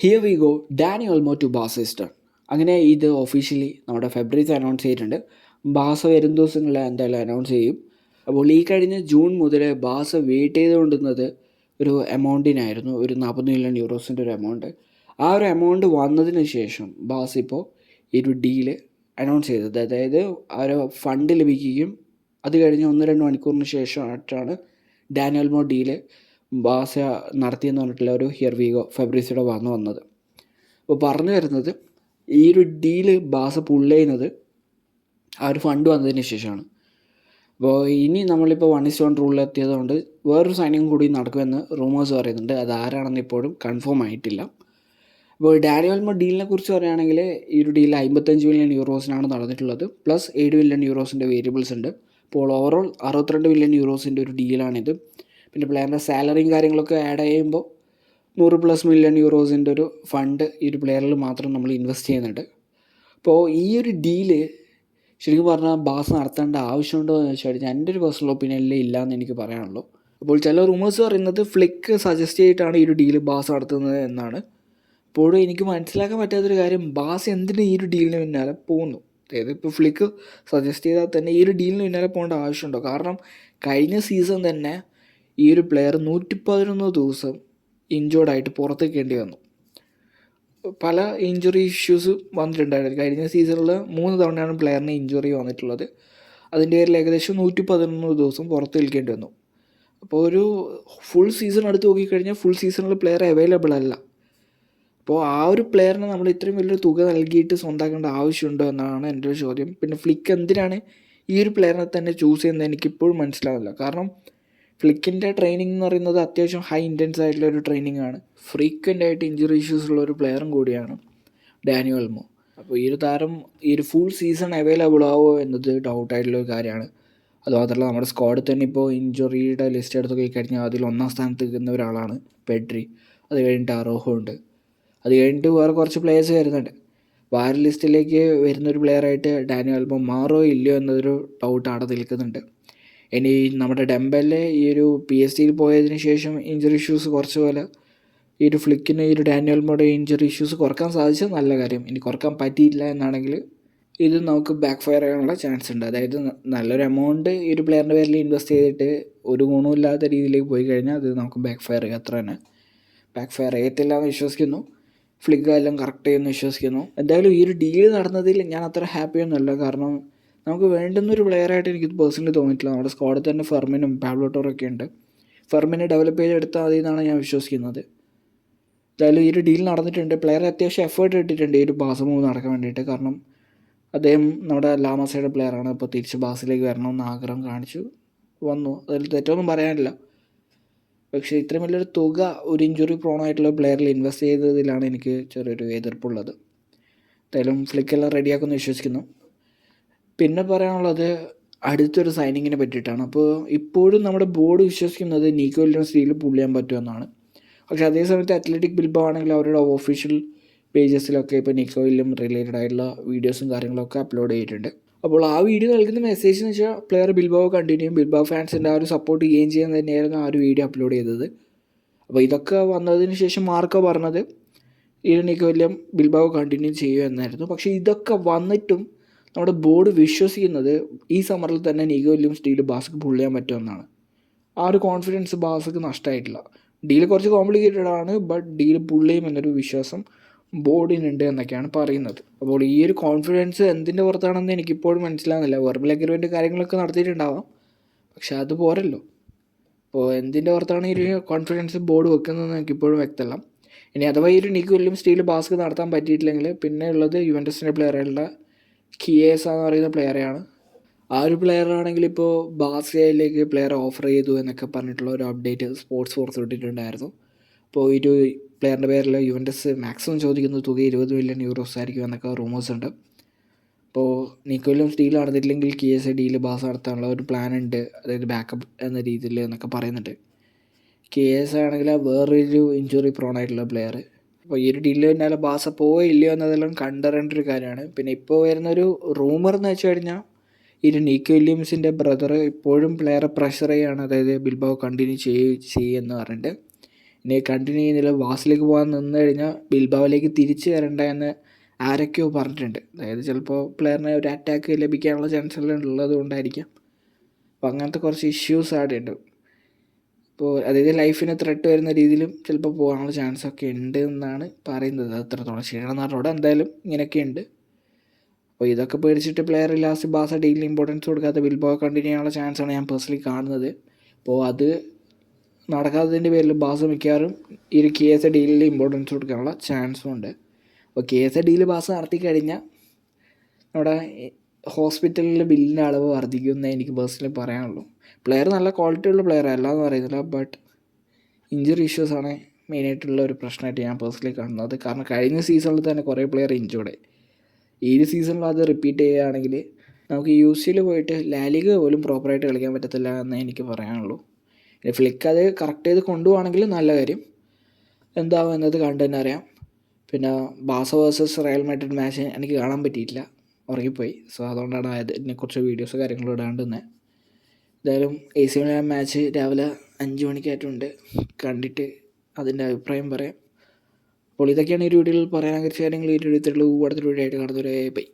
Here we go Dani Olmo to ബാസിസ്റ്റർ അങ്ങനെ ഇത് officially നമ്മുടെ ഫെബ്രുവരി അനൗൺസ് ചെയ്തിട്ടുണ്ട്. ബാസ വരും ദിവസങ്ങളിൽ എന്തായാലും അനൗൺസ് ചെയ്യും. അപ്പോൾ ഈ കഴിഞ്ഞ ജൂൺ മുതൽ ബാസ വെയിറ്റ് ചെയ്തുകൊണ്ടിരുന്നത് ഒരു എമൗണ്ടിനായിരുന്നു ഒരു നാൽപ്പത് മില്യൺ യൂറോസിന്റെ ഒരു എമൗണ്ട് ആ ഒരു എമൗണ്ട് വന്നതിന് ശേഷം ബാസ് ഇപ്പോൾ ഈ ഒരു ഡീൽ അനൗൺസ് ചെയ്തത്. അതായത് ആ ഒരു ഫണ്ട് ലഭിക്കുകയും അത് കഴിഞ്ഞ് ഒന്ന് രണ്ട് മണിക്കൂറിന് ശേഷമായിട്ടാണ് ഡാനിയൽമോ ഡീൽ ബാസ നടത്തിയെന്ന് പറഞ്ഞിട്ടുള്ള ഒരു ഹിയർ വീഗോ ഫെബ്രിസിയുടെ ഭാഗം വന്നത്. അപ്പോൾ പറഞ്ഞു വരുന്നത് ഈ ഒരു ഡീൽ ബാസ പുള്ള് ചെയ്യുന്നത് ആ ഒരു ഫണ്ട് വന്നതിന് ശേഷമാണ്. അപ്പോൾ ഇനി നമ്മളിപ്പോൾ വൺ ഇസ് വൺ റൂളിൽ എത്തിയതുകൊണ്ട് വേറൊരു സൈനിങ് കൂടി നടക്കുമെന്ന് റൂമേഴ്സ് പറയുന്നുണ്ട്. അത് ആരാണെന്ന് ഇപ്പോഴും കൺഫേം ആയിട്ടില്ല. അപ്പോൾ ഡാനിയൽമോ ഡീലിനെ കുറിച്ച് പറയുകയാണെങ്കിൽ ഈ ഒരു ഡീൽ അമ്പത്തഞ്ച് മില്യൺ യൂറോസിനാണ് നടന്നിട്ടുള്ളത്. പ്ലസ് ഏഴ് മില്യൺ യൂറോസിന്റെ വേരിയബിൾസ് ഉണ്ട്. അപ്പോൾ ഓവറോൾ അറുപത്തിരണ്ട് മില്യൺ യൂറോസിന്റെ ഒരു ഡീലാണിത് പിന്നെ പ്ലെയറിന്റെ സാലറിയും കാര്യങ്ങളൊക്കെ ആഡ് ചെയ്യുമ്പോൾ നൂറ് പ്ലസ് മില്യൺ യൂറോസിന്റെ ഒരു ഫണ്ട് ഈ ഒരു പ്ലെയറിൽ മാത്രം നമ്മൾ ഇൻവെസ്റ്റ് ചെയ്യുന്നുണ്ട്. അപ്പോൾ ഈ ഒരു ഡീൽ ശരിക്കും പറഞ്ഞാൽ ബാസ് നടത്തേണ്ട ആവശ്യമുണ്ടോ എന്ന് വെച്ചാൽ കഴിഞ്ഞാൽ എന്റെ ഒരു പേഴ്സണൽ ഒപ്പീനിയനിൽ ഇല്ല എന്ന് എനിക്ക് പറയാനുള്ളൂ. അപ്പോൾ ചില റൂമേഴ്സ് പറയുന്നത് ഫ്ലിക്ക് സജസ്റ്റ് ചെയ്തിട്ടാണ് ഈ ഒരു ഡീൽ ബാസ് നടത്തുന്നത് എന്നാണ്. അപ്പോഴും എനിക്ക് മനസ്സിലാക്കാൻ പറ്റാത്തൊരു കാര്യം ബാസ് എന്തിന് ഈ ഒരു ഡീലിന് പിന്നാലെ പോകുന്നു? അതായത് ഇപ്പോൾ ഫ്ലിക്ക് സജസ്റ്റ് ചെയ്താൽ തന്നെ ഈ ഒരു ഡീലിന് പിന്നാലെ പോകേണ്ട ആവശ്യമുണ്ടോ കാരണം കഴിഞ്ഞ സീസൺ തന്നെ ഈ ഒരു പ്ലെയർ നൂറ്റി പതിനൊന്ന് ദിവസം ഇഞ്ചോർഡായിട്ട് പുറത്തേക്കേണ്ടി വന്നു. പല ഇഞ്ചുറി ഇഷ്യൂസ് വന്നിട്ടുണ്ടായിരുന്നു. കഴിഞ്ഞ സീസണിൽ മൂന്ന് തവണയാണ് പ്ലെയറിന് ഇഞ്ചുറി വന്നിട്ടുള്ളത്. അതിന്റെ പേരിൽ ഏകദേശം നൂറ്റി പതിനൊന്ന് ദിവസം പുറത്ത് നിൽക്കേണ്ടി വന്നു. അപ്പോൾ ഒരു ഫുൾ സീസൺ എടുത്ത് നോക്കിക്കഴിഞ്ഞാൽ ഫുൾ സീസണിൽ പ്ലെയർ അവൈലബിൾ അല്ല. അപ്പോൾ ആ ഒരു പ്ലെയറിന് നമ്മൾ ഇത്രയും വലിയൊരു തുക നൽകിയിട്ട് സ്വന്തമാക്കേണ്ട ആവശ്യമുണ്ടോ എന്നാണ് എന്റെ ഒരു ചോദ്യം. പിന്നെ ഫ്ലിക്ക് എന്തിനാണ് ഈ ഒരു പ്ലെയറിനെ തന്നെ ചൂസ് ചെയ്യുന്നത്? എനിക്കിപ്പോഴും മനസ്സിലാവില്ല കാരണം ഫ്ലിക്കിന്റെ ട്രെയിനിങ് എന്ന് പറയുന്നത് അത്യാവശ്യം ഹൈ ഇന്റൻസ് ആയിട്ടുള്ള ഒരു ട്രെയിനിങ് ആണ്. ഫ്രീക്വന്റ് ആയിട്ട് ഇഞ്ചുറി ഇഷ്യൂസ് ഉള്ള ഒരു പ്ലെയറും കൂടിയാണ് ഡാനിയൽ മോ അപ്പോൾ ഈ ഒരു താരം ഈ ഒരു ഫുൾ സീസൺ അവൈലബിൾ ആവുമോ എന്നത് ഡൗട്ടായിട്ടുള്ള ഒരു കാര്യമാണ്. അതുമാത്രമല്ല നമ്മുടെ സ്ക്വാഡിൽ തന്നെ ഇപ്പോൾ ഇഞ്ചുറിയുടെ ലിസ്റ്റ് എടുത്ത് നോക്കി കഴിഞ്ഞാൽ അതിൽ ഒന്നാം സ്ഥാനത്ത് നിൽക്കുന്ന ഒരാളാണ് പെഡ്രി. അത് കഴിഞ്ഞിട്ട് അറോഹോ ഉണ്ട്. അത് കഴിഞ്ഞിട്ട് വേറെ കുറച്ച് പ്ലേയേഴ്സ് വരുന്നുണ്ട്. അപ്പോൾ ആ ലിസ്റ്റിലേക്ക് വരുന്നൊരു പ്ലെയറായിട്ട് ഡാനിയൽ ആൽബം മാറോ ഇല്ലയോ എന്നൊരു ഡൗട്ട് അവിടെ നിൽക്കുന്നുണ്ട്. ഇനി നമ്മുടെ ഡെമ്പലെ ഈ ഒരു പി എസ് സിയിൽ പോയതിന് ശേഷം ഇഞ്ചറി ഇഷ്യൂസ് കുറച്ച് പോലെ ഈ ഒരു ഫ്ലിക്കിന് ഈ ഒരു ഡാനിയൽമോടെ ഇഞ്ചറി ഇഷ്യൂസ് കുറയ്ക്കാൻ സാധിച്ചത് നല്ല കാര്യം. ഇനി കുറയ്ക്കാൻ പറ്റിയില്ല എന്നാണെങ്കിൽ ഇത് നമുക്ക് ബാക്ക് ഫയർ ചെയ്യാനുള്ള ചാൻസ് ഉണ്ട്. അതായത് നല്ലൊരു എമൗണ്ട് ഈ ഒരു പ്ലെയറിന്റെ പേരിൽ ഇൻവെസ്റ്റ് ചെയ്തിട്ട് ഒരു ഗുണമില്ലാത്ത രീതിയിലേക്ക് പോയി കഴിഞ്ഞാൽ അത് നമുക്ക് ബാക്ക് ഫയർ അത്ര തന്നെ. ബാക്ക് ഫയർ ചെയ്യത്തില്ല എന്ന് വിശ്വസിക്കുന്നു. ഫ്ലിക്ക് എല്ലാം കറക്റ്റ് ചെയ്യുമെന്ന് വിശ്വസിക്കുന്നു. എന്തായാലും ഈ ഒരു ഡീൽ നടന്നതിൽ ഞാൻ അത്ര ഹാപ്പി ഒന്നുമല്ല. കാരണം നമുക്ക് വേണ്ടുന്നൊരു പ്ലെയറായിട്ട് എനിക്ക് പേഴ്സണലി തോന്നിയിട്ടില്ല. നമ്മുടെ സ്ക്വാഡിൽ തന്നെ ഫെർമിനും പാബ്ലോട്ടോറൊക്കെ ഉണ്ട്. ഫെർമിനെ ഡെവലപ്പ് ചെയ്തെടുത്താൽ മതി എന്നാണ് ഞാൻ വിശ്വസിക്കുന്നത്. എന്തായാലും ഈ ഒരു ഡീൽ നടന്നിട്ടുണ്ട്. പ്ലെയർ അത്യാവശ്യം എഫേർട്ട് ഇട്ടിട്ടുണ്ട് ഈ ഒരു ബാസ് മൂവ് നടക്കാൻ വേണ്ടിയിട്ട്. കാരണം അദ്ദേഹം നമ്മുടെ ലാമസയുടെ പ്ലെയറാണ് അപ്പോൾ തിരിച്ച് ബാസിലേക്ക് വരണമെന്ന് ആഗ്രഹം കാണിച്ചു. വന്നു. അതിൽ തെറ്റൊന്നും പറയാനില്ല. പക്ഷേ ഇത്രയും വലിയൊരു തുക ഒരു ഇഞ്ചുറി പ്രോണായിട്ടുള്ള പ്ലെയറിൽ ഇൻവെസ്റ്റ് ചെയ്തതിലാണ് എനിക്ക് ചെറിയൊരു എതിർപ്പുള്ളത്. എന്തായാലും ഫ്ലിക്കെല്ലാം റെഡിയാക്കുമെന്ന് വിശ്വസിക്കുന്നു. പിന്നെ പറയാനുള്ളത് അടുത്തൊരു സൈനിങ്ങിനെ പറ്റിയിട്ടാണ്. അപ്പോൾ ഇപ്പോഴും നമ്മുടെ ബോർഡ് വിശ്വസിക്കുന്നത് നീക്കോ വില്യംസ് ഡീൽ പുള്ള് ചെയ്യാൻ പറ്റുമെന്നാണ് പക്ഷേ അതേ സമയത്ത് അത്ലറ്റിക് ബിൽബോ ആണെങ്കിൽ അവരുടെ ഓഫീഷ്യൽ പേജസിലൊക്കെ ഇപ്പോൾ നിക്കോ വില്യം റിലേറ്റഡ് ആയിട്ടുള്ള വീഡിയോസും കാര്യങ്ങളൊക്കെ അപ്ലോഡ് ചെയ്തിട്ടുണ്ട്. അപ്പോൾ ആ വീഡിയോ നൽകുന്ന മെസ്സേജ് എന്ന് വെച്ചാൽ പ്ലെയർ ബിൽബോ കണ്ടിന്യൂ ബിൽബോ ഫാൻസിന്റെ ആ ഒരു സപ്പോർട്ട് ചെയ്യുകയും ചെയ്യാൻ തന്നെയായിരുന്നു ആ ഒരു വീഡിയോ അപ്ലോഡ് ചെയ്തത്. അപ്പോൾ ഇതൊക്കെ വന്നതിന് ശേഷം മാർക്കോ പറഞ്ഞത് ഈ നിക്കോ വില്യം ബിൽബാവ് കണ്ടിന്യൂ ചെയ്യുക എന്നായിരുന്നു പക്ഷേ ഇതൊക്കെ വന്നിട്ടും നമ്മുടെ ബോർഡ് വിശ്വസിക്കുന്നത് ഈ സമ്മറിൽ തന്നെ നിക്കോ വില്യംസ് സ്റ്റീൽ ബാസ്ക്ക് പുള്ള് ചെയ്യാൻ പറ്റുമെന്നാണ് ആ ഒരു കോൺഫിഡൻസ് ബാസ്ക്ക് നഷ്ടമായിട്ടില്ല. ഡീൽ കുറച്ച് കോംപ്ലിക്കേറ്റഡ് ആണ് ബട്ട് ഡീൽ പുള്ള് ചെയ്യും എന്നൊരു വിശ്വാസം ബോർഡിനുണ്ട് എന്നൊക്കെയാണ് പറയുന്നത്. അപ്പോൾ ഈ ഒരു കോൺഫിഡൻസ് എന്തിന്റെ പുറത്താണെന്ന് എനിക്കിപ്പോഴും മനസ്സിലാകുന്നില്ല വെർബൽ അഗ്രിമെന്റ് കാര്യങ്ങളൊക്കെ നടത്തിയിട്ടുണ്ടാവാം. പക്ഷെ അത് പോരല്ലോ. അപ്പോൾ എന്തിന്റെ പുറത്താണ് ഈ ഒരു കോൺഫിഡൻസ് ബോർഡ് വെക്കുന്നതെന്ന് എനിക്കിപ്പോഴും വ്യക്തമല്ല. ഇനി അഥവാ ഈ ഒരു നിക്ക് വില്യം സ്റ്റീൽ ബാസ്ക് നടത്താൻ പറ്റിയിട്ടില്ലെങ്കിൽ പിന്നെ ഉള്ളത് യുവന്റസിന്റെ പ്ലെയറായിട്ടുള്ള കിയേസ എന്ന് പറയുന്ന പ്ലെയറെയാണ് ആ ഒരു പ്ലെയർ ആണെങ്കിൽ ഇപ്പോൾ ബാസിയയിലേക്ക് പ്ലെയർ ഓഫർ ചെയ്തു എന്നൊക്കെ പറഞ്ഞിട്ടുള്ള ഒരു അപ്ഡേറ്റ് സ്പോർട്സ് ഫോർസ് ഇട്ടിട്ടുണ്ടായിരുന്നു. അപ്പോൾ ഈ ഒരു പ്ലെയറിന്റെ പേരിൽ യുവന്റസ് മാക്സിമം ചോദിക്കുന്ന തുക ഇരുപത് മില്യൺ യൂറോസ് ആയിരിക്കും എന്നൊക്കെ റൂമേഴ്സ് ഉണ്ട്. അപ്പോൾ നിക്കോലും സ്റ്റീൽ നടന്നിട്ടില്ലെങ്കിൽ കി എസ് എ ഡിയിൽ ബാസ് നടത്താനുള്ള ഒരു പ്ലാൻ ഉണ്ട്. അതായത് ബാക്കപ്പ് എന്ന രീതിയിൽ എന്നൊക്കെ പറയുന്നുണ്ട്. കെ എസ് ആണെങ്കിൽ വേറൊരു ഇഞ്ചുറി പ്രോൺ ആയിട്ടുള്ള പ്ലെയർ അപ്പോൾ ഈ ഒരു ഡീലിൽ പിന്നാലെ ബാസ പോവോ ഇല്ലയോ എന്നതെല്ലാം കണ്ടറിയേണ്ട ഒരു കാര്യമാണ്. പിന്നെ ഇപ്പോൾ വരുന്നൊരു റൂമർ എന്ന് വെച്ച് കഴിഞ്ഞാൽ ഈ നീക്ക് വില്യംസിന്റെ ബ്രദർ ഇപ്പോഴും പ്ലെയറെ പ്രഷർ ചെയ്യുകയാണ് അതായത് ബിൽബാവ് കണ്ടിന്യൂ ചെയ്യ ചെയ്യുമെന്ന് പറഞ്ഞിട്ട്. ഇനി കണ്ടിന്യൂ ചെയ്യുന്നില്ല. ബാസിലേക്ക് പോകാൻ നിന്ന് കഴിഞ്ഞാൽ ബിൽബാവിലേക്ക് തിരിച്ചു വരണ്ട എന്ന് ആരൊക്കെയോ പറഞ്ഞിട്ടുണ്ട്. അതായത് ചിലപ്പോൾ പ്ലെയറിനെ ഒരു അറ്റാക്ക് ലഭിക്കാനുള്ള ചാൻസ് എല്ലാം ഉള്ളത് കൊണ്ടായിരിക്കാം അപ്പോൾ അങ്ങനത്തെ കുറച്ച് ഇഷ്യൂസ് അവിടെ ഉണ്ട് ഇപ്പോൾ അതായത് ലൈഫിന് ത്രെട്ട് വരുന്ന രീതിയിലും ചിലപ്പോൾ പോകാനുള്ള ചാൻസ് ഒക്കെ ഉണ്ട് എന്നാണ് പറയുന്നത്. അത്രത്തോളം ക്ഷീണം പറഞ്ഞോടെ എന്തായാലും ഇങ്ങനെയൊക്കെ ഉണ്ട്. അപ്പോൾ ഇതൊക്കെ പേടിച്ചിട്ട് പ്ലെയർ ലാസ്റ്റ് ബാസ ഡീലിൽ ഇമ്പോർട്ടൻസ് കൊടുക്കാത്ത ബിൽബോ കണ്ടിന്യൂ ചെയ്യാനുള്ള ചാൻസാണ് ഞാൻ പേഴ്സണലി കാണുന്നത്. അപ്പോൾ അത് നടക്കാത്തതിന്റെ പേരിൽ ബാസ മിക്കവാറും ഈ ഒരു കെ എസ് എ ഡീലിൽ ഇമ്പോർട്ടൻസ് കൊടുക്കാനുള്ള ചാൻസും ഉണ്ട്. അപ്പോൾ കെ എസ് എ ഡീൽ ബാസ നടത്തി കഴിഞ്ഞാൽ നമ്മുടെ ഹോസ്പിറ്റലിൽ ബില്ലിന്റെ അളവ് വർദ്ധിക്കുമെന്നേ എനിക്ക് പേഴ്സണലി പറയാനുള്ളൂ. പ്ലെയർ നല്ല ക്വാളിറ്റി ഉള്ള പ്ലെയർ അല്ല എന്ന് പറയുന്നില്ല ബട്ട് ഇഞ്ചുറി ഇഷ്യൂസാണ് മെയിനായിട്ടുള്ള ഒരു പ്രശ്നമായിട്ട് ഞാൻ പേഴ്സണലി കാണുന്നത്. കാരണം കഴിഞ്ഞ സീസണിൽ തന്നെ കുറേ പ്ലെയർ ഇഞ്ചോർഡ് ഈ ഒരു സീസണിൽ അത് റിപ്പീറ്റ് ചെയ്യുകയാണെങ്കിൽ നമുക്ക് യു സിയിൽ പോയിട്ട് ലാലിക പോലും പ്രോപ്പറായിട്ട് കളിക്കാൻ പറ്റത്തില്ല എന്നേ എനിക്ക് പറയാനുള്ളൂ. ഫ്ലിക്ക് അത് കറക്റ്റ് ചെയ്ത് കൊണ്ടുപോകണമെങ്കിൽ നല്ല കാര്യം. എന്താവും എന്നത് കണ്ടു തന്നെ അറിയാം. പിന്നെ ബാസ വേഴ്സസ് റയൽ മാഡ്രിഡ് മാച്ച് എനിക്ക് കാണാൻ പറ്റിയിട്ടില്ല. ഉറങ്ങിപ്പോയി. സോ അതുകൊണ്ടാണ് അതിനെക്കുറിച്ച് വീഡിയോസ് കാര്യങ്ങളും ഇടാണ്ട് തന്നെ എന്തായാലും എ സി മിലാൻ മാച്ച് രാവിലെ അഞ്ച് മണിക്കായിട്ടുണ്ട്. കണ്ടിട്ട് അതിന്റെ അഭിപ്രായം പറയാം. അപ്പോൾ ഇതൊക്കെയാണ് ഈ വീഡിയോയിൽ പറയാൻ ആഗ്രഹിച്ച കാര്യങ്ങൾ. ഈ വീഡിയോ അടുത്തൊരു വീഡിയോ ആയിട്ട് കാണുന്നവരെ ബൈ